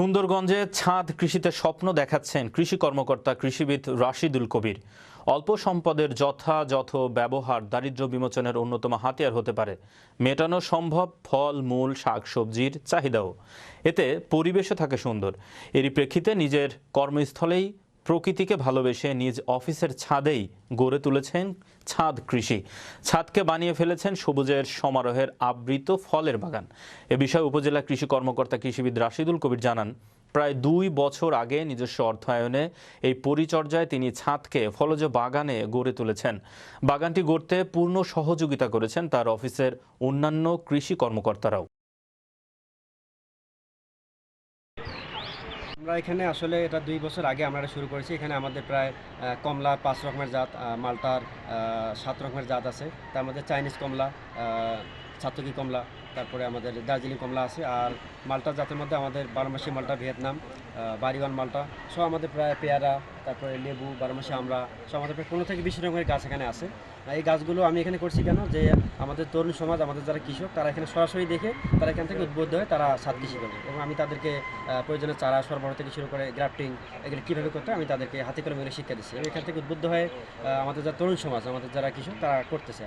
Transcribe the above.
সুন্দরগঞ্জে ছাদ কৃষিতে স্বপ্ন দেখাচ্ছেন কৃষি কর্মকর্তা কৃষিবিদ রাশিদুল কবির। অল্প সম্পদের যথাযথ ব্যবহার দারিদ্র বিমোচনের অন্যতম হাতিয়ার হতে পারে। মেটানো সম্ভব ফল, মূল শাকসবজির চাহিদাও। এতে পরিবেশও থাকে সুন্দর। এরই প্রেক্ষিতে নিজের কর্মস্থলেই প্রকৃতিকে ভালোবেসে নিজ অফিসের ছাদেই গড়ে তুলেছেন ছাদ কৃষি। ছাদকে বানিয়ে ফেলেছেন সবুজের সমারোহের আবৃত ফলের বাগান। এ বিষয়ে উপজেলা কৃষি কর্মকর্তা কৃষিবিদ রাশিদুল কবির জানান, প্রায় দুই বছর আগে নিজস্ব অর্থায়নে এই পরিচর্যায় তিনি ছাদকে ফলজ বাগানে গড়ে তুলেছেন। বাগানটি গড়তে পূর্ণ সহযোগিতা করেছেন তার অফিসের অন্যান্য কৃষি কর্মকর্তারাও। আমরা এখানে আসলে এটা দুই বছর আগে আমরা শুরু করেছি। এখানে আমাদের প্রায় কমলা পাঁচ রকমের জাত মালটার সাত রকমের জাত আছে। তার মধ্যে চাইনিজ কমলা ছাত্রকি কমলা তারপরে আমাদের দার্জিলিং কমলা আছে আর মালটা জাতের মধ্যে আমাদের বারোমাসি মালটা ভিয়েতনাম বাড়িওয়ান মালটা। সব আমাদের প্রায় পেয়ারা তারপরে লেবু বারোমাসি আমরা সব আমাদের প্রায় পনেরো থেকে বিশ রকমের গাছ এখানে আছে। এই গাছগুলো আমি এখানে করছি কেন? যে আমাদের তরুণ সমাজ আমাদের যারা কৃষক তারা এখানে সরাসরি দেখে তারা এখান থেকে উদ্বুদ্ধ হয়ে তারা সাত কৃষি করবে এবং আমি তাদেরকে আহ, প্রয়োজনীয় চারা সরবরাহ থেকে শুরু করে গ্রাফটিং এগুলো কীভাবে করতে আমি তাদেরকে হাতে কলমে শিক্ষা দিচ্ছি। এবং এখান থেকে উদ্বুদ্ধ হয়ে আমাদের যারা তরুণ সমাজ আমাদের যারা কৃষক তারা করতেছে।